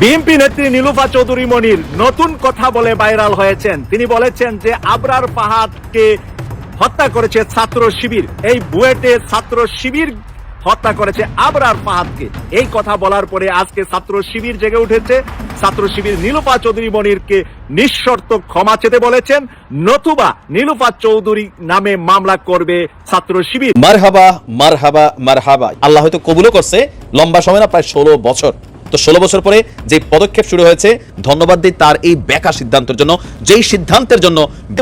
BNP নেত্রী নীলুফা চৌধুরী মনির নতুন কথা বলে ভাইরাল হয়েছেন। তিনি বলেছেন যে আবরার ফাহাদকে হত্যা করেছে ছাত্র শিবির। এই বুয়েটে ছাত্র শিবির হত্যা করেছে আবরার ফাহাদকে। এই কথা বলার পরে আজকে ছাত্র শিবির জেগে উঠেছে। ছাত্র শিবির নীলুফা চৌধুরী মনিরকে নিঃশর্ত ক্ষমা চেতে বলেছেন, নতুবা নীলুফা চৌধুরী নামে মামলা করবে ছাত্র শিবির। মারহাবা মারহাবা মারহাবা। আল্লাহ হয়তো কবুলও করছে, লম্বা সময় না, প্রায় ষোলো বছর। তো ষোলো বছর পরে যে পদক্ষেপ শুরু হয়েছে ধন্যবাদ দিই তার এই বেকা সিদ্ধান্তের জন্য যেই সিদ্ধান্তের জন্য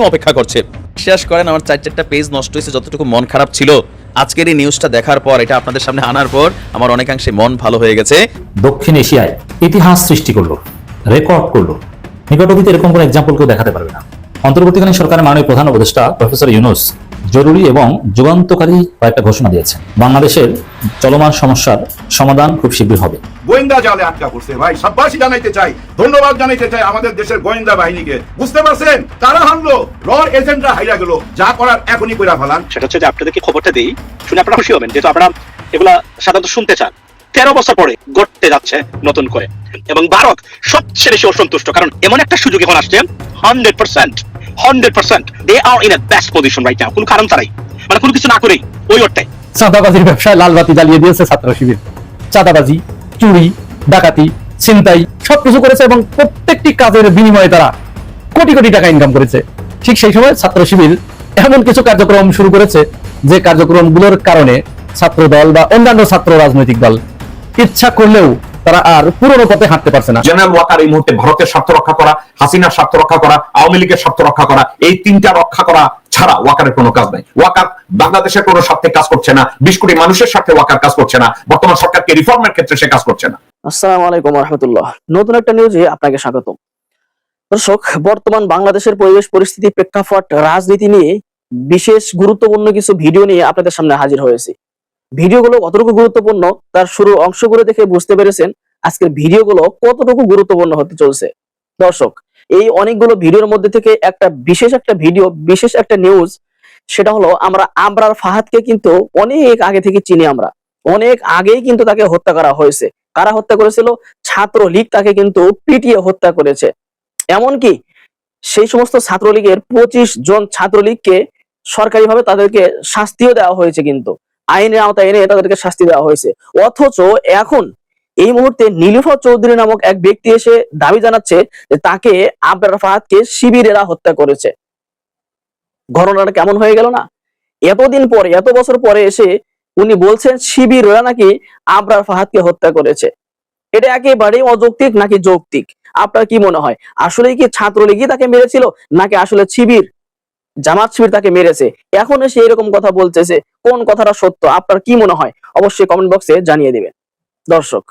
অপেক্ষা করছে। বিশ্বাস করেন আমার চার চারটা পেজ নষ্ট হয়েছে যতটুকু মন খারাপ ছিল। আজকের এই নিউজটা দেখার পর এটা আপনাদের সামনে আনার পর আমার অনেকাংশে মন ভালো হয়ে গেছে। দক্ষিণ এশিয়ায় ইতিহাস সৃষ্টি করল রেকর্ড করল। নিকট অতীতে এরকম কোনো এক্সাম্পল কেউ দেখাতে পারবে না। অন্তর্বর্তীকালীন সরকারের মাননীয় প্রধান উপদেষ্টা প্রফেসর ইউনুস জরুরি এবং যুগান্তকারী কয়েকটা ঘোষণা দিয়েছেন। বাংলাদেশের চলমান সমস্যার সমাধান খুব শীঘ্রই হবে। গোয়েন্দা জালে আটকা পড়ছে ভাই। সাব্বাসী জানাইতে চাই ধন্যবাদ জানাইতে চাই আমাদের দেশের গোয়েন্দা বাহিনীকে। বুঝতে পারছেন? তারা হারলো রর এজেন্টরা হাইরা গেল যা করার এখনই কইরা ফেলান। সেটা হচ্ছে যে আপনাদেরকে খবরটা দিই শুনে আপনারা খুশি হবেন। যেহেতু আপনারা এগুলা সাধারণত শুনতে চান। তেরো বছর পরে ঘটতে যাচ্ছে নতুন করে। এবং ভারত সবচেয়ে বেশি অসন্তুষ্ট, কারণ এমন একটা সুযোগ এখন আসছে hundred percent hundred percent they are in a best position right now কোনো কারণ তারাই মানে কোনো কিছু না করেই, ওই অর্থে। চাঁদাবাজির ব্যবসায় লাল বাতি জ্বালিয়ে দিয়েছে ছাত্র শিবির। চাঁদাবাজি, চুরি, ডাকাতি, ছিনতাই, সবকিছু করেছে এবং প্রত্যেকটি কাজের বিনিময়ে তারা কোটি কোটি টাকা ইনকাম করেছে। ঠিক সেই সময় ছাত্র শিবির এমন কিছু কার্যক্রম শুরু করেছে, যে কার্যক্রমগুলোর কারণে ছাত্র দল বা অন্যান্য ছাত্র রাজনৈতিক দল ইচ্ছা করলেও তারা আর পুরনো পথে হাঁটতে পারছে না। জেনারেল ওয়াকার এই মুহূর্তে ভারতের স্বার্থ রক্ষা করা হাসিনার স্বার্থ রক্ষা করা আওয়ামী লীগের স্বার্থ রক্ষা করা এই তিনটা রক্ষা করা ছাড়া ওয়াকারের কোনো কাজ নাই। ওয়াকার বাংলাদেশের কোনো স্বার্থে কাজ করছে না বিশ কোটি মানুষের স্বার্থে ওয়াকার কাজ করছে না বর্তমান সরকারকে রিফর্মের ক্ষেত্রে সে কাজ করছে না। আসসালামু আলাইকুম রহমতুল্লাহ। নতুন একটা নিউজে আপনাকে স্বাগত দর্শক বর্তমান বাংলাদেশের পরিবেশ পরিস্থিতি প্রেক্ষাপট রাজনীতি নিয়ে বিশেষ গুরুত্বপূর্ণ কিছু ভিডিও নিয়ে আপনাদের সামনে হাজির হয়েছি। ভিডিওগুলো কতটুকু গুরুত্বপূর্ণ তার শুরুর অংশগুলো দেখে বুঝতে পেরেছেন আজকের ভিডিওগুলো কতটুকু গুরুত্বপূর্ণ হতে চলছে। দর্শক, এই অনেকগুলো ভিডিওর মধ্যে থেকে একটা বিশেষ একটা ভিডিও, বিশেষ একটা নিউজ সেটা হলো আমরা আবরার ফাহাদকে কিন্তু অনেক আগে থেকে চিনি আমরা। অনেক আগেই কিন্তু তাকে হত্যা করা হয়েছে। কারা হত্যা করেছিল? ছাত্রলীগ তাকে কিন্তু পিটিয়ে হত্যা করেছে। এমনকি সেই সমস্ত ছাত্রলীগের পঁচিশ জন ছাত্রলীগকে সরকারিভাবে তাদেরকে শাস্তিও দেওয়া হয়েছে কিন্তু। আইনের আওতায় এনে তাদেরকে শাস্তি দেওয়া হয়েছে। অথচ এখন এই মুহূর্তে নীলুফা চৌধুরী নামক এক ব্যক্তি এসে দাবি জানাচ্ছে যে তাকে আবরার ফাহাদকে শিবিরেরা হত্যা করেছে। ঘটনাটা কেমন হয়ে গেল না? এতদিন পরে, এত বছর পরে এসে উনি বলছেন শিবিররা নাকি আবরার ফাহাদকে হত্যা করেছে। এটা একেবারেই অযৌক্তিক নাকি যৌক্তিক? আপনার কি মনে হয়? আসলে কি ছাত্রলীগই তাকে মেরেছিল নাকি আসলে শিবির? জামাত শিবির তাকে মেরেছে। এখন এসে এরকম কথা বলতেছে, কোন কথাটা সত্য, আপনার কি মনে হয়? অবশ্যই কমেন্ট বক্সে জানিয়ে দিবেন। দর্শক,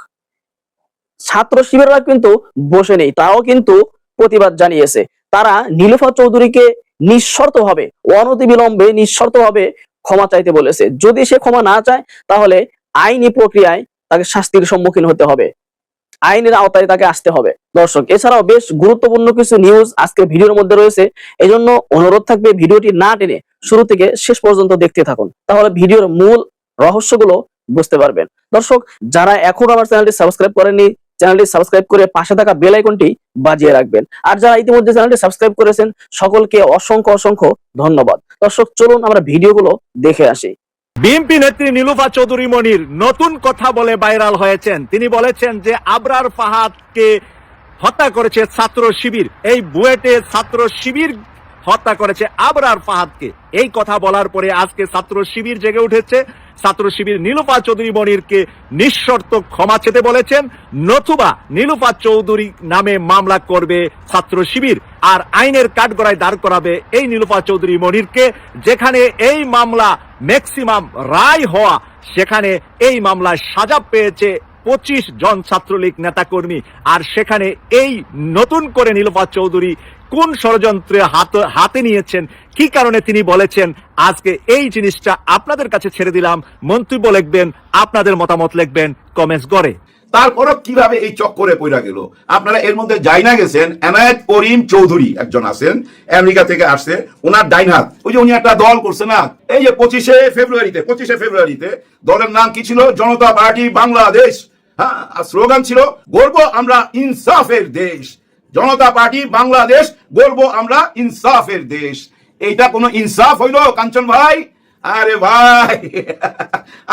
ছাত্র শিবিররা কিন্তু বসে নেই তারাও কিন্তু প্রতিবাদ জানিয়েছে। তারা নীলুফা চৌধুরীকে নিঃশর্ত ভাবে অনতিবিলম্বে নিঃশর্ত ভাবে ক্ষমা চাইতে বলেছে। যদি সে ক্ষমা না চায়, তাহলে আইনি প্রক্রিয়ায় তাকে শাস্তির সম্মুখীন হতে হবে। আইনের আওতায় তাকে আসতে হবে। দর্শক, এছাড়াও বেশ গুরুত্বপূর্ণ কিছু নিউজ আজকের ভিডিওর মধ্যে রয়েছে। এজন্য অনুরোধ থাকবে ভিডিওটি না টেনে শুরু থেকে শেষ পর্যন্ত দেখতে থাকুন। তাহলে ভিডিওর মূল রহস্যগুলো বুঝতে পারবেন। দর্শক, যারা এখন আমার চ্যানেলটি সাবস্ক্রাইব করেননি, চ্যানেলটি সাবস্ক্রাইব করে পাশে থাকা বেল আইকনটি বাজিয়ে রাখবেন। আর যারা ইতিমধ্যে চ্যানেলটি সাবস্ক্রাইব করেছেন, সকলকে অসংখ্য অসংখ্য ধন্যবাদ। দর্শক, চলুন আমরা ভিডিওগুলো দেখে আসি। বিএনপি নেত্রী নীলুফা চৌধুরী মনির নতুন কথা বলে ভাইরাল হয়েছেন। তিনি বলেছেন যে আবরার ফাহাদকে হত্যা করেছে ছাত্র শিবির। এই বুয়েটে ছাত্র শিবির হত্যা করেছে আবরার ফাহাদকে। এই কথা বলার পরে আজকে ছাত্র শিবির জেগে উঠেছে। ছাত্র শিবির নীলুফা চৌধুরী মনিরকে নিঃশর্ত ক্ষমা চেতে বলেছেন। নতুবা নীলুফা চৌধুরী নামে মামলা করবে ছাত্র শিবির আর আইনের কাঠগড়ায় দাঁড় করাবে এই নীলুফা চৌধুরী মনিরকে। যেখানে এই মামলা ম্যাক্সিমাম রায় হওয়া, সেখানে এই মামলায় সাজা পেয়েছে পঁচিশ জন ছাত্রলীগ নেতাকর্মী। আর সেখানে এই নতুন করে নীলফা চৌধুরী কোন ষড়যন্ত্রে হাত হাতে নিয়েছেন, কি কারণে তিনি বলেছেন, আজকে এই জিনিসটা আপনাদের কাছে ছেড়ে দিলাম, মন্তব্য লিখবেন, আপনাদের মতামত লিখবেন, কমেন্টস করে। তারপরও কীভাবে এই চক্করে পইরা গেল? আপনারা এর মধ্যে যাই না গেছেন, এনায়েত করিম চৌধুরী একজন আছেন, আমেরিকা থেকে আসছে ওনার ডাইন হাত। ওই যে উনি একটা দল করছে না? এই যে পঁচিশে ফেব্রুয়ারিতে পঁচিশে ফেব্রুয়ারিতে দলের নাম কি ছিল? জনতা পার্টি, বাংলাদেশ। হ্যাঁ স্লোগান ছিল গর্ব আমরা ইনসাফের দেশ। জনতা পার্টি বাংলাদেশ বলব আমরা ইনসাফের দেশ। এইটা কোনো ইনসাফ হইল কাঞ্চন ভাই আরে ভাই,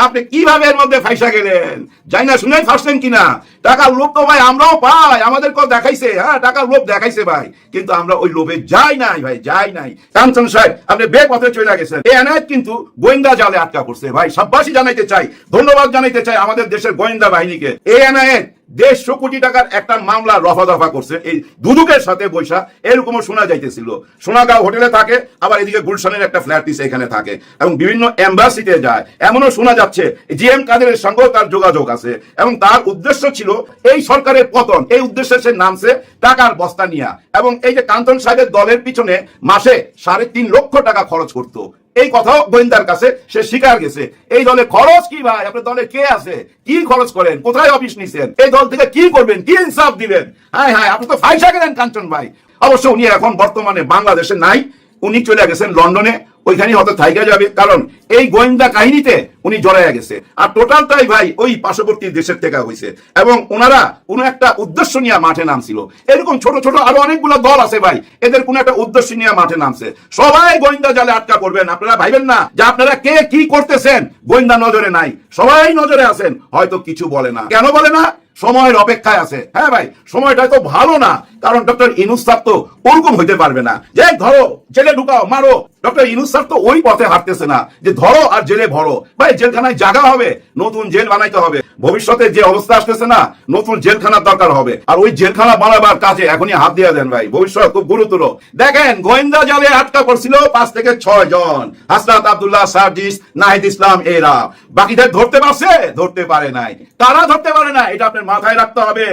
আপনি কীভাবে এর মধ্যে ফাইসা গেলেন? যাই না শুনে ফাঁসলেন কিনা? টাকার লোভ তো ভাই, আমরাও পাই আমাদেরকেও দেখাইছে। হ্যাঁ টাকার লোভ দেখাইছে ভাই, কিন্তু আমরা ওই লোভে যাই নাই ভাই, যাই নাই। কাঞ্চন সাহেব, আপনি বে পথে চলে গেছেন। এই এনায়ত কিন্তু গোয়েন্দা জালে আটকা করছে ভাই, সব্বাসী জানাইতে চাই, ধন্যবাদ জানাইতে চাই আমাদের দেশের গোয়েন্দা বাহিনীকে। এই এনায়ত দেড়শো কোটি টাকার একটা মামলা রফা দফা করছে। এই দুদুকের সাথে বৈশা এরকমও শোনা যাইতেছিল। সোনাগাঁও হোটেলে থাকে, আবার এদিকে গুলশানের একটা ফ্ল্যাট পিস এখানে থাকে এবং বিভিন্ন এম্বাসিতে যায়। এমনও শোনা যাচ্ছে জি এম কাদেরের সঙ্গেও তার যোগাযোগ আছে এবং তার উদ্দেশ্য ছিল এই সরকারের পতন। এই উদ্দেশ্যে সে নামছে টাকার বস্তা নিয়া। এবং এই যে কান্তন সাহেবের দলের পিছনে মাসে সাড়ে তিন লক্ষ টাকা খরচ করতো। এই কথাও গোয়েন্দার কাছে, সে স্বীকার গেছে। এই দলে খরচ কি ভাই? আপনার দলে কে আছে? কি খরচ করেন? কোথায় অফিস নিছেন? এই দল থেকে কি করবেন? কি ইনসাফ দিবেন? হ্যাঁ হ্যাঁ আপনি তো ফাইসা গেলেন কাঞ্চন ভাই অবশ্য উনি এখন বর্তমানে বাংলাদেশে নাই। উনি চলে গেছেন লন্ডনে। ওইখানে হয়তো থাইকা যাবে। কারণ এই গোয়েন্দা কাহিনীতে উনি জড়াইয়া গেছে। আর টোটালটাই ভাই, ওই পার্শ্ববর্তী দেশের থেকে হয়েছে এবং ওনারা কোনো একটা উদ্দেশ্য নিয়ে মাঠে নামছিল। এরকম ছোট ছোট আরও অনেকগুলো দল আছে ভাই, এদের কোনো একটা উদ্দেশ্য নিয়ে মাঠে নামছে। সবাই গোয়েন্দা জালে আটকা করবেন আপনারা ভাইবেন না যে আপনারা কে কি করতেছেন? গোয়েন্দা নজরে নাই। সবাই নজরে আছেন, হয়তো কিছু বলে না। কেন বলে না? সময়ের অপেক্ষায় আছে। হ্যাঁ ভাই, সময়টা তো ভালো না। কারণ ডক্টর ইনুস স্যার তো ওরকম হইতে পারবে না। যে ধরো, জেলে ঢুকাও, মারো। ডক্টর ইনুস স্যার তো ওই পথে হাঁটতেছে না, যে ধরো আর জেলে ভরো ভাই জেলখানায় জায়গা হবে, নতুন জেল বানাইতে হবে, ভবিষ্যতে যে অবস্থা আসতেছে না, নতুন জেলখানার দরকার হবে। আর ওই জেলখানা বানাবার কাজে এখনই হাত দিয়ে দেন ভাই, ভবিষ্যৎ খুব গুরুতর। দেখেন, গোয়েন্দা জালে আটকা পড়ছিল পাঁচ থেকে ছয় জন হাসনাত আব্দুল্লাহ, সার্জিস, নাহিদ ইসলাম, এরা। বাকিদের ধরতে পারছে? ধরতে পারে নাই। তারা ধরতে পারে না এটা আপনার মাথায় রাখতে হবে।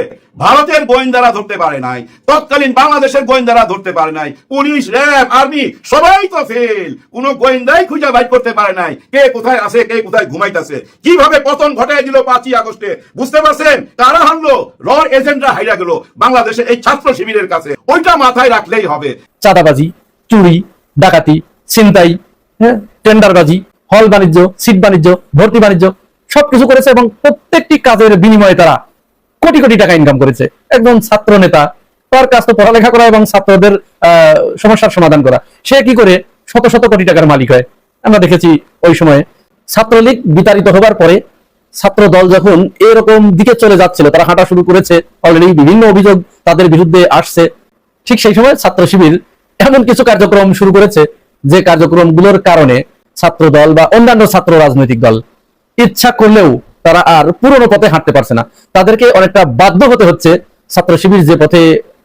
ভারতের গোয়েন্দারা ধরতে পারে নাই। তৎকালীন বাংলাদেশের গোয়েন্দারা ধরতে পারে নাই। পুলিশ, র্যাব, আর্মি, সবাই তো ফেল কোন গোয়েন্দাই খুঁজে বাইর করতে পারে নাই। কে কোথায় আছে, কে কোথায় ঘুমাইতেছে। কীভাবে পতন ঘটাই দিল পাঁচই আগস্টে? বুঝতে পারছেন? কারা হারলো র এজেন্টরা হাইরা গেল বাংলাদেশের এই ছাত্র শিবিরের কাছে। ওইটা মাথায় রাখলেই হবে। চাঁদাবাজি, চুরি, ডাকাতি, ছিনতাই হ্যাঁ? টেন্ডারবাজি, হল বাণিজ্য, সিট বাণিজ্য, ভর্তি বাণিজ্য, সবকিছু করেছে এবং প্রত্যেকটি কাজের বিনিময়ে তারা কোটি কোটি টাকা ইনকাম করেছে। একজন ছাত্র নেতা, তার কাজ তো পড়ালেখা করা এবং ছাত্রদের সমস্যার সমাধান করা। সে কি করে শত শত কোটি টাকার মালিক হয়। আমরা দেখেছি ওই সময়ে ছাত্রলীগ বিতাড়িত হবার পরে ছাত্র দল যখন এরকম দিকে চলে যাচ্ছিল, তারা হাঁটা শুরু করেছে, অলরেডি বিভিন্ন অভিযোগ তাদের বিরুদ্ধে আসছে। ঠিক সেই সময় ছাত্র শিবির এমন কিছু কার্যক্রম শুরু করেছে, যে কার্যক্রমগুলোর কারণে ছাত্র দল বা অন্যান্য ছাত্র রাজনৈতিক দল ইচ্ছা করলেও তারা আর পুরনো পথে হাঁটতে পারছে না। তাদেরকে অনেকটা বাধ্য হতে হচ্ছে ছাত্র শিবির যে পথে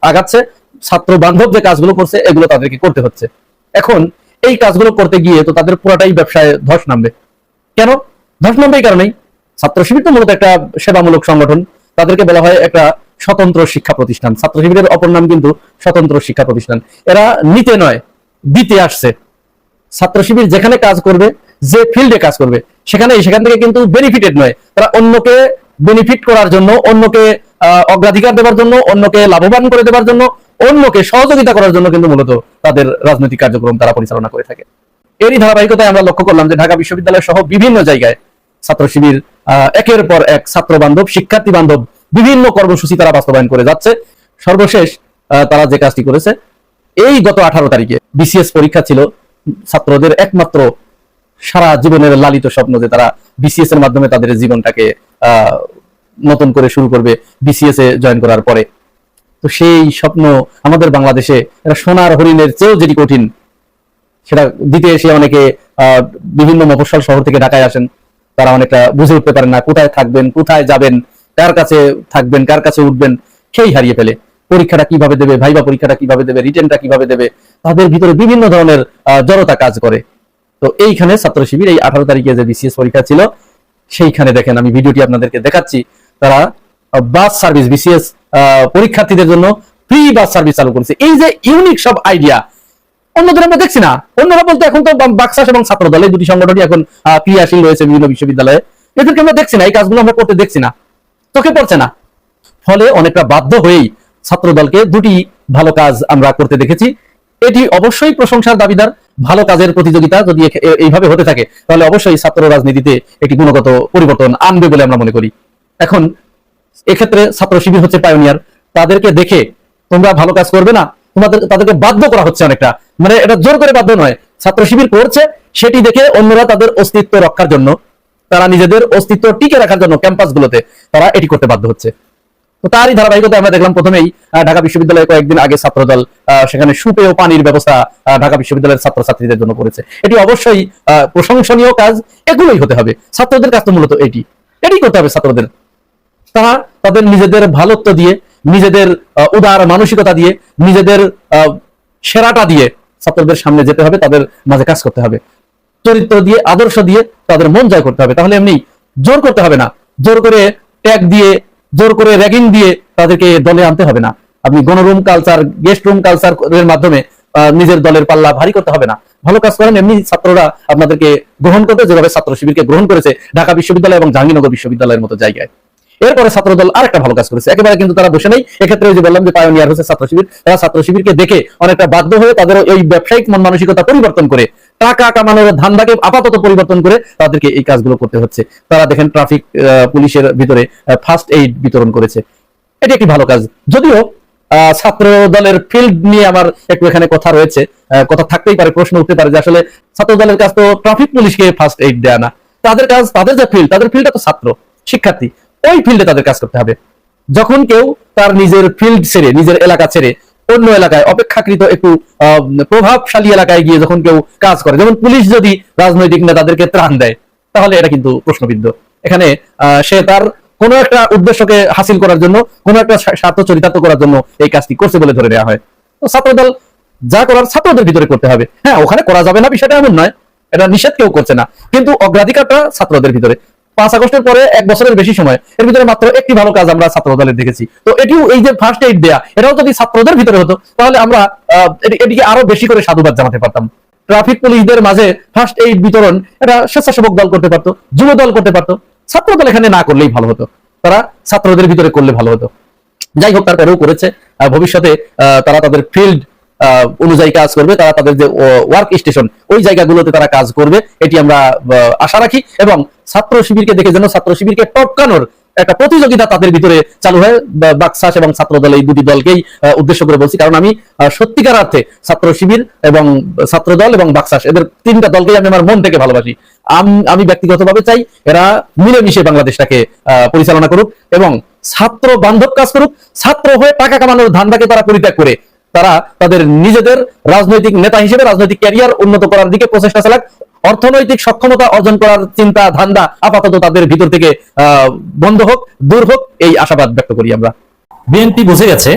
আগাচ্ছে, ছাত্র বান্ধব যে কাজগুলো করছে, এগুলো তাদেরকে করতে হচ্ছে। এখন এই কাজগুলো করতে গিয়ে তো তাদের পুরাটাই ব্যবসায় ধস নামবে। কেন? ধস নামবে এই কারণেই। ছাত্র শিবির তো মূলত একটা সেবামূলক সংগঠন। তাদেরকে বলা হয় একটা স্বতন্ত্র শিক্ষা প্রতিষ্ঠান। ছাত্র শিবিরের অপর নাম কিন্তু স্বতন্ত্র শিক্ষা প্রতিষ্ঠান। এরা নিতে নয়, দিতে আসছে। ছাত্র শিবির যেখানে কাজ করবে, যে ফিল্ডে কাজ করবে, সেখানে, সেখান থেকে কিন্তু বেনিফিটেড নয়। তারা অন্যকে বেনিফিট করার জন্য, অন্যকে অগ্রাধিকার দেওয়ার জন্য, অন্যকে লাভবান করে দেওয়ার জন্য অন্যকে সহযোগিতা করার জন্য কিন্তু মূলত তাদের রাজনৈতিক কার্যক্রম তারা পরিচালনা করে থাকে। এরই ধারাবাহিকতায় আমরা লক্ষ্য করলাম যে ঢাকা বিশ্ববিদ্যালয় সহ বিভিন্ন জায়গায় ছাত্র শিবির একের পর এক ছাত্র বান্ধব, শিক্ষার্থী বান্ধব বিভিন্ন কর্মসূচি তারা বাস্তবায়ন করে যাচ্ছে। সর্বশেষ তারা যে কাজটি করেছে, এই গত আঠারো তারিখে বিসিএস পরীক্ষা ছিল, ছাত্রদের একমাত্র সারা জীবনের লালিত স্বপ্ন যে তারা বিসিএস এর মাধ্যমে তাদের জীবনটাকে নতুন করে শুরু করবে, বিসিএস এ জয়েন করার পরে। তো সেই স্বপ্ন আমাদের বাংলাদেশে এটা সোনার হরিণের চেয়েও যেটি কঠিন, সেটা দিতে এসে অনেকে বিভিন্ন মফস্বল শহর থেকে ঢাকায় আসেন। তারা অনেকটা বুঝে উঠতে পারেন না কোথায় থাকবেন, কোথায় যাবেন, কার কাছে থাকবেন, কার কাছে উঠবেন, সেই হারিয়ে ফেলে। পরীক্ষাটা কীভাবে দেবে, ভাইবা পরীক্ষাটা কীভাবে দেবে, রিটেনটা কীভাবে দেবে, তাদের ভিতরে বিভিন্ন ধরনের জড়তা কাজ করে। তো এইখানে ছাত্র শিবির, এই আঠারো তারিখে যে বিসিএস পরীক্ষা ছিল, সেইখানে দেখেন আমি ভিডিওটি আপনাদেরকে দেখাচ্ছি। তারা বাস সার্ভিস বিসিএস পরীক্ষার্থীদের জন্য ফ্রি বাস সার্ভিস চালু করেছে। এই যে ইউনিক সব আইডিয়া অন্যদের আমরা দেখছি না। অন্যরা বলতে এখন তো বাক্সাস এবং ছাত্র দল এই দুটি সংগঠনই এখন ক্রিয়াশীল রয়েছে বিভিন্ন বিশ্ববিদ্যালয়ে। এদেরকে আমরা দেখছি না, এই কাজগুলো আমরা করতে দেখছি না। চোখে পড়ছে না। ফলে অনেকটা বাধ্য হয়েই ছাত্র দলকে দুটি ভালো কাজ আমরা করতে দেখেছি। এটি অবশ্যই প্রশংসার দাবিদার। ভালো কাজের প্রতিযোগিতা যদি এইভাবে হতে থাকে, তাহলে অবশ্যই ছাত্র রাজনীতিতে একটি গুণগত পরিবর্তন আনবে বলে আমরা মনে করি। এখন এক্ষেত্রে ছাত্র শিবির হচ্ছে পায়োনিয়ার তাদেরকে দেখে তোমরা ভালো কাজ করবে না, তোমাদের, তাদেরকে বাধ্য করা হচ্ছে অনেকটা। মানে এটা জোর করে বাধ্য নয়। ছাত্র শিবির করছে, সেটি দেখে অন্যরা তাদের অস্তিত্ব রক্ষার জন্য, তারা নিজেদের অস্তিত্ব টিকে রাখার জন্য ক্যাম্পাসগুলোতে তারা এটি করতে বাধ্য হচ্ছে। তো তারই ধারাবাহিকতা আমরা দেখলাম প্রথমেই ঢাকা বিশ্ববিদ্যালয়ে কয়েকদিন আগে ছাত্রদল সেখানে সুপেয় পানির ব্যবস্থা ঢাকা বিশ্ববিদ্যালয়ের ছাত্রছাত্রীদের জন্য করেছে। এটি অবশ্যই প্রশংসনীয় কাজ, এগুলোই হতে হবে। ছাত্রদের কাজ তো মূলত এটি। এটি করতে হবে ছাত্রদের। তারা তাদের নিজেদের ভালোত্ব দিয়ে, নিজেদের উদার মানসিকতা দিয়ে, নিজেদের সেরাটা দিয়ে ছাত্রদের সামনে যেতে হবে, তাদের মাঝে কাজ করতে হবে। চরিত্র দিয়ে, আদর্শ দিয়ে তাদের মন জয় করতে হবে। তাহলে এমনি জোর করতে হবে না। জোর করে ট্যাগ দিয়ে, জোর করে র্যাগিং দিয়ে তাদেরকে দলে আনতে হবে না। আপনি গণরুম কালচার গেস্ট রুম কালচার এর মাধ্যমে নিজের দলের পাল্লা ভারী করতে হবে না। ভালো কাজ করেন, এমনি ছাত্ররা আপনাদেরকে গ্রহণ করবে, যেভাবে ছাত্র শিবিরকে গ্রহণ করেছে ঢাকা বিশ্ববিদ্যালয় এবং জাহাঙ্গীরনগর বিশ্ববিদ্যালয়ের মতো জায়গায়। এরপরে ছাত্রদল আরেকটা ভালো কাজ করেছে। একেবারে কিন্তু তারা বসে নেই। এক্ষেত্রে যে বললাম যে পায়োনিয়ার হচ্ছে ছাত্র শিবির, তারা ছাত্র শিবিরকে দেখে অনেকটা বাধ্য হয়ে তাদের এই ব্যবসায়িক মন মানসিকতা পরিবর্তন করে, টাকা কামানোর ধান্দাকে আপাতত পরিবর্তন করে তাদেরকে এই কাজগুলো করতে হচ্ছে। তারা দেখেন ট্রাফিক পুলিশের ভিতরে ফার্স্ট এইড বিতরণ করেছে। এটি একটি ভালো কাজ। যদিও ছাত্র দলের ফিল্ড নিয়ে আমার একটু এখানে কথা রয়েছে কথা থাকতেই পারে, প্রশ্ন উঠতে পারে যে আসলে ছাত্র দলের কাজ তো ট্রাফিক পুলিশকে ফার্স্ট এইড দেয়া না। তাদের কাজ, তাদের যে ফিল্ড তাদের ফিল্ডটা তো ছাত্র, শিক্ষার্থী। ওই ফিল্ডে তাদের কাজ করতে হবে। যখন কেউ তার নিজের ফিল্ড ছেড়ে, নিজের এলাকা ছেড়ে অন্য এলাকায় অপেক্ষাকৃত একটু প্রভাবশালী এলাকায় গিয়ে যখন কেউ কাজ করে, যেমন পুলিশ যদি রাজনৈতিক নেতাদেরকে ত্রাণ দেয়, তাহলে এটা কিন্তু প্রশ্নবিদ্ধ। এখানে সে তার কোনো একটা উদ্দেশ্যকে হাসিল করার জন্য, কোনো একটা স্বার্থ চরিতার্থ করার জন্য এই কাজটি করছে বলে ধরে নেওয়া হয়। তো ছাত্রদল যা করার ছাত্রদের ভিতরে করতে হবে। হ্যাঁ ওখানে করা যাবে না, বিষয়টা এমন নয়। এটা নিষেধ কেউ করছে না। কিন্তু অগ্রাধিকারটা ছাত্রদের ভিতরে। পাঁচ আগস্টের পরে এক বছরের বেশি সময়। এর ভিতরে মাত্র একটি ভালো কাজ আমরা ছাত্র দলের দেখেছি। তো এটিও এই যে ফার্স্ট এইড দেয়া, এটাও যদি ছাত্রদের ভিতরে হতো, তাহলে আমরা এটিকে আরও বেশি করে সাধুবাদ জানাতে পারতাম। ট্রাফিক পুলিশদের মাঝে ফার্স্ট এইড বিতরণ এটা স্বেচ্ছাসেবক দল করতে পারতো, যুব দল করতে পারতো। ছাত্র দল এখানে না করলেই ভালো হতো। তারা ছাত্রদের ভিতরে করলে ভালো হতো। যাই হোক তারপরেও করেছে। ভবিষ্যতে তারা তাদের ফিল্ড অনুযায়ী কাজ করবে, তারা তাদের যে ওয়ার্ক স্টেশন ওই জায়গাগুলোতে তারা কাজ করবে, এটি আমরা আশা রাখি। এবং ছাত্র শিবিরকে দেখে যেন ছাত্র শিবিরকে টপকানোর একটা প্রতিযোগিতা তাদের ভিতরে চালু হয় বাকশাস এবং ছাত্র দল এই দুটি দলকেই উদ্দেশ্য করে বলছি। কারণ আমি সত্যিকার অর্থে ছাত্র শিবির এবং ছাত্র দল এবং বাকশাস এদের তিনটা দলকেই আমি আমার মন থেকে ভালোবাসি। আম- ব্যক্তিগতভাবে চাই এরা মিলেমিশে বাংলাদেশটাকে পরিচালনা করুক এবং ছাত্র বান্ধব কাজ করুক, ছাত্র হয়ে টাকা কামানোর ধান্দাকে তারা পরিত্যাগ করে তারা তাদের নিজেদের রাজনৈতিক নেতা হিসেবে রাজনৈতিক ক্যারিয়ার উন্নত করার দিকে প্রচেষ্টা চালাক। অর্থনৈতিক সক্ষমতা অর্জন করার চিন্তা ধান্দা আপাতত তাদের ভিতর থেকে আহ, বন্ধ হোক দূর হোক এই আশাবাদ ব্যক্ত করি আমরা। বিএনপি বুঝে গেছে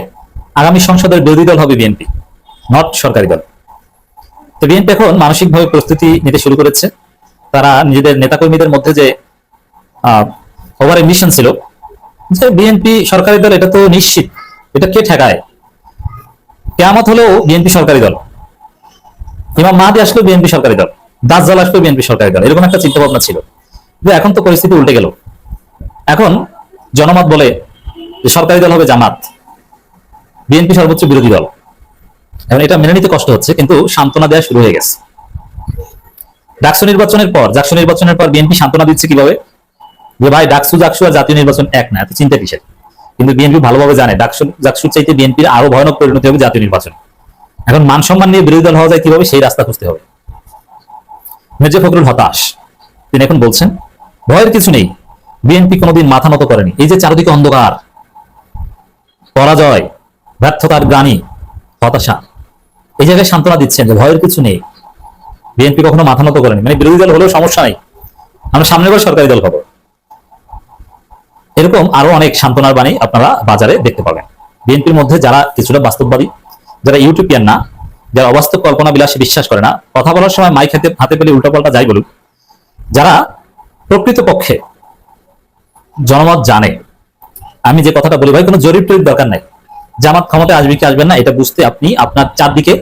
আগামী সংসদের বিরোধী দল হবে বিএনপি নট সরকারি দল। তো বিএনপি এখন মানসিকভাবে প্রস্তুতি নিতে শুরু করেছে। তারা নিজেদের নেতাকর্মীদের মধ্যে যে ওভার মিশন ছিল যে বিএনপি সরকারি দল এটা তো নিশ্চিত এটা কে ঠেকায়? কেয়ামত হলেও বিএনপি সরকারি দল। ইমাম মাহাদি আসলেও বিএনপি সরকারি দল। দাজ্জাল আসলেও বিএনপি সরকারি দল। এরকম একটা চিন্তা ভাবনা ছিল এখন তো পরিস্থিতি উল্টে গেল। এখন জনমত বলে যে সরকারি দল হবে জামাত। বিএনপি সর্বোচ্চ বিরোধী দল। এখন এটা মেনে নিতে কষ্ট হচ্ছে, কিন্তু সান্ত্বনা দেওয়া শুরু হয়ে গেছে। ডাকসু নির্বাচনের পর, ডাকসু নির্বাচনের পর বিএনপি সান্ত্বনা দিচ্ছে কীভাবে? যে ভাই, ডাকসু, জাকসু আর জাতীয় নির্বাচন এক না, এত চিন্তা কিসের? কিন্তু বিএনপি ভালোভাবে জানে। ডাকসু জাকসুর চাইতে বিএনপির আরও ভয়ানক পরিণতি হবে জাতীয় নির্বাচন। এখন মান সম্মান নিয়ে বিরোধী দল হওয়া যায় কীভাবে, সেই রাস্তা খুঁজতে হবে। মির্জা ফখরুল হতাশ। তিনি এখন বলছেন, ভয়ের কিছু নেই। বিএনপি কোনোদিন মাথা নত করেনি। এই যে চারদিকে অন্ধকার, পরাজয়, ব্যর্থতার গ্রানি হতাশা, এই জায়গায় সান্ত্বনা দিচ্ছেন যে ভয়ের কিছু নেই। বিএনপি কখনো মাথা নত করেনি। মানে বিরোধী দল হলেও সমস্যা নেই। আমরা সামনের বার সরকারি দল হব। এরকম আরও অনেক সান্ত্বনার বাণী আপনারা বাজারে দেখতে পাবেন। বিএনপির মধ্যে যারা কিছুটা বাস্তববাদী, যারা ইউটিউবিয়ান না, যারা অবাস্তব কল্পনা বিলাসে বিশ্বাস করে না, কথা বলার সময় মাইক হাতে হাতে পেলে উল্টাপাল্টা যাই বলুক, যারা প্রকৃতপক্ষে জনমত জানে, আমি যে কথাটা বলি, ভাই, কোনো জরিপ টরিপ দরকার নাই। জামাত ক্ষমতায় আসবে কি আসবেন না, এটা বুঝতে আপনি আপনার চারদিকে,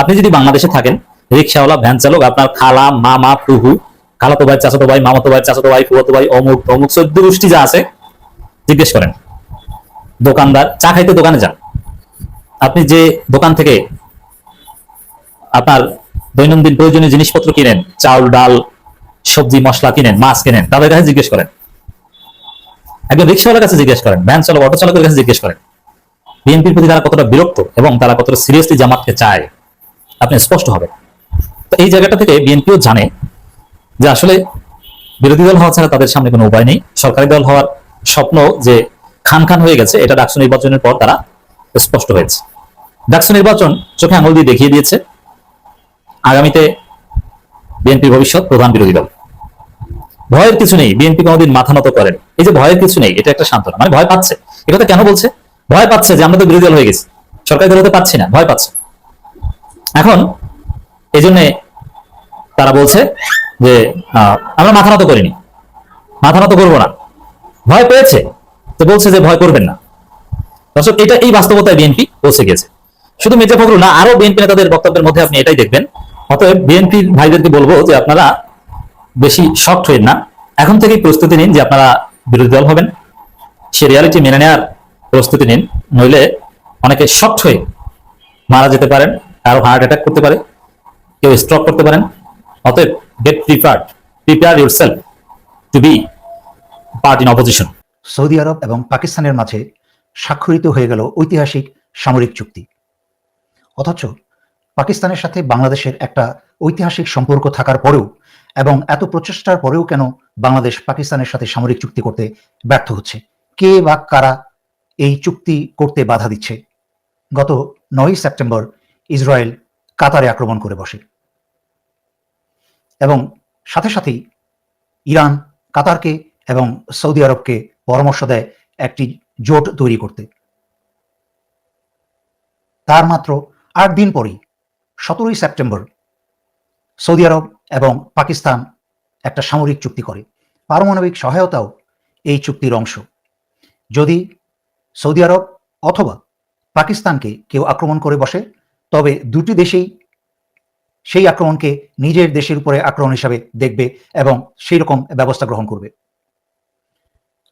আপনি যদি বাংলাদেশে থাকেন, রিক্সাওয়ালা, ভ্যান চালক, আপনার খালা, মামা টুহু খালাতো ভাই, চাচাতো ভাই, মামাতো ভাই, চাচাতো ভাই, ফুয়াতো ভাই, অমুক অমুক চোদ্দ গোষ্ঠী যা আছে জিজ্ঞেস করেন, দোকানদার, চা খাইতে দোকানে যান। আপনি যে দোকান থেকে আপনার দৈনন্দিন প্রয়োজনীয় জিনিসপত্র কিনেন, চাউল, ডাল, সবজি, মশলা কিনেন, মাছ কিনেন, তাদের কাছে জিজ্ঞেস করেন। একজন রিক্সাওয়ালার কাছে জিজ্ঞেস করেন, ভ্যান চালক, অটো চালকের কাছে জিজ্ঞেস করেন, বিএনপির প্রতি তারা কতটা বিরক্ত এবং তারা কতটা সিরিয়াসলি জামাতকে চায়? আপনি স্পষ্ট হবে তো এই জায়গাটা থেকে বিএনপিও জানে যে আসলে বিরোধী দল হওয়া ছাড়া তাদের সামনে কোনো উপায় নেই। সরকারি দল হওয়ার স্বপ্ন যে খান খান হয়ে গেছে, এটা ডাকসু নির্বাচনের পর তারা স্পষ্ট হয়েছে। ডাকসু নির্বাচন চোখে আঙুল দিয়ে দেখিয়ে দিয়েছে, আগামীতে বিএনপির ভবিষ্যৎ প্রধান বিরোধী দল। ভয়ের কিছু নেই, বিএনপি কোনোদিন মাথা নত করেন। এই যে ভয়ের কিছু নেই, এটা একটা সান্ত্বনা। মানে ভয় পাচ্ছে। একথা কেন বলছে? ভয় পাচ্ছে যে আমরা তো বিরোধী দল হয়ে গেছি। সরকারি দল হতে পাচ্ছি না, ভয় পাচ্ছে। এখন এই জন্যে তারা বলছে যে আমরা মাথা নত করিনি। মাথা নত করব না। ভয় পেয়েছে? তো বলছে যে ভয় করবেন না। দর্শক, এটা এই বাস্তবতায় বিএনপি পৌঁছে গেছে শুধু মির্জা ফখরুল না, আরও বিএনপি নেতাদের বক্তব্যের মধ্যে আপনি এটাই দেখবেন। অতএব বিএনপির ভাইদেরকে বলব যে আপনারা বেশি শক্ট হইন না। এখন থেকেই প্রস্তুতি নিন যে আপনারা বিরোধী দল হবেন। সে রিয়ালিটি মেনে নেওয়ার প্রস্তুতি নিন। নইলে অনেকে শক্ট হয়ে মারা যেতে পারেন, কারও হার্ট অ্যাটাক করতে পারে, কেউ স্ট্রোক করতে পারেন। অতএব get prepared prepare yourself to be part opposition. Saudi আরব এবং পাকিস্তানের মাঝে স্বাক্ষরিত হয়ে গেল ঐতিহাসিক সামরিক চুক্তি। অথচ পাকিস্তানের সাথে বাংলাদেশের একটা ঐতিহাসিক সম্পর্ক থাকার পরেও এবং এত প্রচেষ্টার পরেও কেন বাংলাদেশ পাকিস্তানের সাথে সামরিক চুক্তি করতে ব্যর্থ হচ্ছে? কে বা কারা এই চুক্তি করতে বাধা দিচ্ছে? গত নয়ই সেপ্টেম্বর ইসরায়েল কাতারে আক্রমণ করে বসে। এবং সাথে সাথেই ইরান কাতারকে এবং সৌদি আরবকে পরামর্শ দেয় একটি জোট তৈরি করতে। তার মাত্র আট দিন পরেই, সতেরোই সেপ্টেম্বর, সৌদি আরব এবং পাকিস্তান একটা সামরিক চুক্তি করে। পারমাণবিক সহায়তাও এই চুক্তির অংশ। যদি সৌদি আরব অথবা পাকিস্তানকে কেউ আক্রমণ করে বসে, তবে দুটি দেশেই সেই আক্রমণকে নিজের দেশের উপরে আক্রমণ হিসাবে দেখবে এবং সেই রকম ব্যবস্থা গ্রহণ করবে।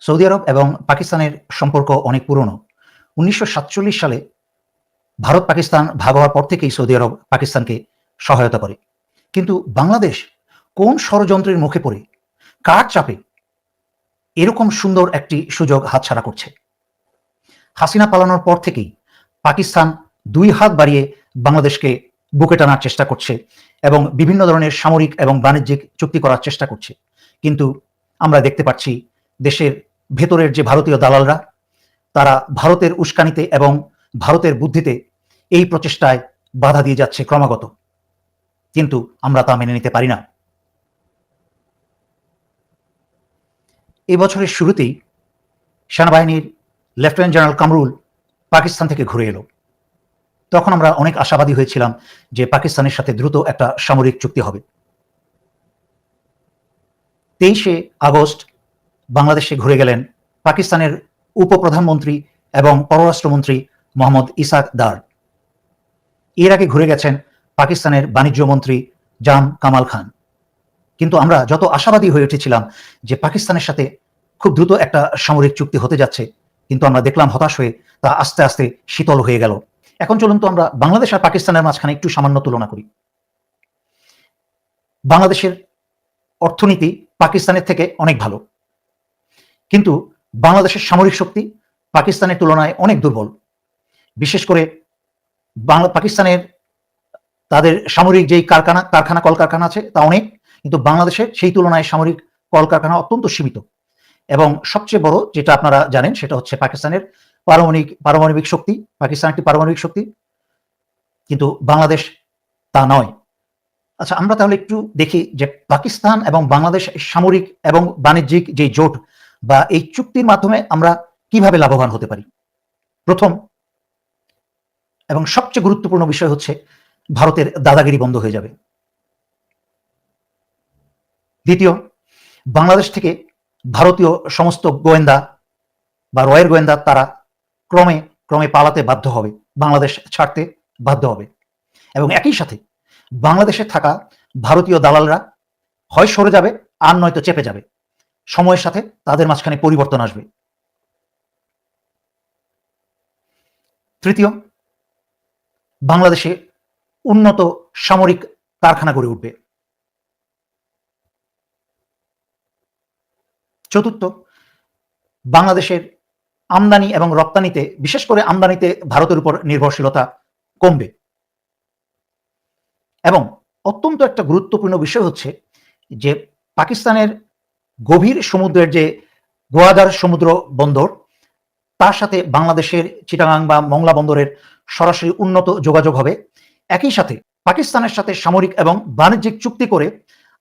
সৌদি আরব এবং পাকিস্তানের সম্পর্ক অনেক পুরনো। উনিশশো সাতচল্লিশ সালে ভারত পাকিস্তান ভাগ হওয়ার পর থেকেই সৌদি আরব পাকিস্তানকে সহায়তা করে। কিন্তু বাংলাদেশ কোন ষড়যন্ত্রের মুখে পড়ে, কার চাপে, এরকম সুন্দর একটি সুযোগ হাতছাড়া করছে? হাসিনা পালানোর পর থেকেই পাকিস্তান দুই হাত বাড়িয়ে বাংলাদেশকে বুকে টানার চেষ্টা করছে এবং বিভিন্ন ধরনের সামরিক এবং বাণিজ্যিক চুক্তি করার চেষ্টা করছে। কিন্তু আমরা দেখতে পাচ্ছি দেশের ভেতরের যে ভারতীয় দালালরা, তারা ভারতের উস্কানিতে এবং ভারতের বুদ্ধিতে এই প্রচেষ্টায় বাধা দিয়ে যাচ্ছে ক্রমাগত। কিন্তু আমরা তা মেনে নিতে পারি না। এই বছরের শুরুতেই সেনাবাহিনীর লেফটেন্যান্ট জেনারেল কামরুল পাকিস্তান থেকে ঘুরে এলো। তখন আমরা অনেক আশাবাদী হয়েছিলাম যে পাকিস্তানের সাথে দ্রুত একটা সামরিক চুক্তি হবে। তেইশে আগস্ট বাংলাদেশে ঘুরে গেলেন পাকিস্তানের উপপ্রধানমন্ত্রী এবং পররাষ্ট্রমন্ত্রী মোহাম্মদ ইসাক দার। এর আগে ঘুরে গেছেন পাকিস্তানের বাণিজ্য মন্ত্রী জাম কামাল খান। কিন্তু আমরা যত আশাবাদী হয়ে উঠেছিলাম যে পাকিস্তানের সাথে খুব দ্রুত একটা সামরিক চুক্তি হতে যাচ্ছে, কিন্তু আমরা দেখলাম হতাশ হয়ে তা আস্তে আস্তে শীতল হয়ে গেল। এখন চলুন তো আমরা বাংলাদেশ আর পাকিস্তানের মাঝখানে একটু সামান্য তুলনা করি। বাংলাদেশের অর্থনীতি পাকিস্তানের থেকে অনেক ভালো। কিন্তু বাংলাদেশের সামরিক শক্তি পাকিস্তানের তুলনায় অনেক দুর্বল। বিশেষ করে বাংলা, পাকিস্তানের তাদের সামরিক যেই কারখানা কারখানা, কলকারখানা আছে, তা অনেক, কিন্তু বাংলাদেশের সেই তুলনায় সামরিক কলকারখানা অত্যন্ত সীমিত। এবং সবচেয়ে বড় যেটা আপনারা জানেন, সেটা হচ্ছে পাকিস্তানের পারমাণবিক পারমাণবিক শক্তি পাকিস্তান একটি পারমাণবিক শক্তি। কিন্তু বাংলাদেশ তা নয়। আচ্ছা আমরা তাহলে একটু দেখি যে পাকিস্তান এবং বাংলাদেশ সামরিক এবং বাণিজ্যিক যে জোট বা এই চুক্তির মাধ্যমে আমরা কীভাবে লাভবান হতে পারি? প্রথম এবং সবচেয়ে গুরুত্বপূর্ণ বিষয় হচ্ছে ভারতের দাদাগিরি বন্ধ হয়ে যাবে। দ্বিতীয়, বাংলাদেশ থেকে ভারতীয় সমস্ত গোয়েন্দা বা রয়ের গোয়েন্দা তারা ক্রমে ক্রমে পালাতে বাধ্য হবে। বাংলাদেশ ছাড়তে বাধ্য হবে। এবং একই সাথে বাংলাদেশে থাকা ভারতীয় দালালরা হয় সরে যাবে, আর নয়তো চেপে যাবে। সময়ের সাথে তাদের মাঝখানে পরিবর্তন আসবে। তৃতীয়, বাংলাদেশে উন্নত সামরিক কারখানা গড়ে উঠবে। চতুর্থ, বাংলাদেশের আমদানি এবং রপ্তানিতে, বিশেষ করে আমদানিতে ভারতের উপর নির্ভরশীলতা কমবে। এবং অত্যন্ত একটা গুরুত্বপূর্ণ বিষয় হচ্ছে যে পাকিস্তানের গভীর সমুদ্রের যে গোয়াদার সমুদ্র বন্দর, তার সাথে বাংলাদেশের চিটাগাং বা মংলা বন্দরের সরাসরি উন্নত যোগাযোগ হবে। একই সাথে পাকিস্তানের সাথে সামরিক এবং বাণিজ্যিক চুক্তি করে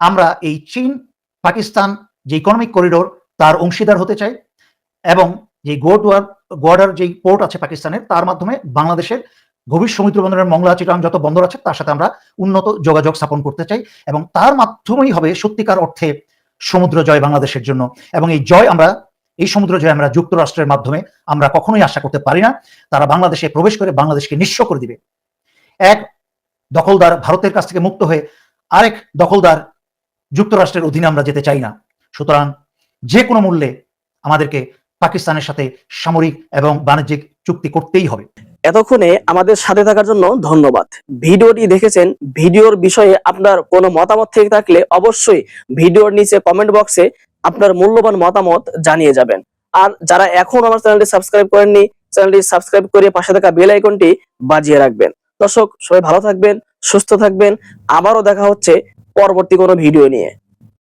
আমরা এই চীন, পাকিস্তান যে ইকোনমিক করিডোর তার অংশীদার হতে চাই এবং যে গোয়ার গোয়াডার যে পোর্ট আছে পাকিস্তানের, তার মাধ্যমে বাংলাদেশের গভীর সমুদ্র বন্দরের মংলা চিটাং যত বন্দর আছে, তার সাথে আমরা উন্নত যোগাযোগ স্থাপন করতে চাই এবং তার মাধ্যমেই হবে সত্যিকার অর্থে সমুদ্র জয় বাংলাদেশের জন্য। এবং এই জয় আমরা, এই সমুদ্র জয় আমরা যুক্তরাষ্ট্রের মাধ্যমে আমরা কখনোই আশা করতে পারি না। তারা বাংলাদেশে প্রবেশ করে বাংলাদেশকে নিঃস্ব করে দিবে। এক দখলদার ভারতের কাছ থেকে মুক্ত হয়ে আরেক দখলদার যুক্তরাষ্ট্রের অধীনে আমরা যেতে চাই না। সুতরাং যে কোনো মূল্যে আমাদেরকে পাকিস্তানের সাথে সামরিক এবং বাণিজ্যিক চুক্তি করতেই হবে। এতক্ষণে আমাদের সাথে থাকার জন্য ধন্যবাদ। ভিডিওটি দেখেছেন, ভিডিওর বিষয়ে আপনার কোনো মতামত থেকে থাকলে অবশ্যই ভিডিওর নিচে কমেন্ট বক্সে আপনার মূল্যবান মতামত জানিয়ে যাবেন। আর যারা এখন আমার চ্যানেলটি সাবস্ক্রাইব করেননি, চ্যানেলটি সাবস্ক্রাইব করে পাশে থাকা বেল আইকনটি বাজিয়ে রাখবেন। দর্শক, সবাই ভালো থাকবেন, সুস্থ থাকবেন। আবারও দেখা হচ্ছে পরবর্তী কোনো ভিডিও নিয়ে।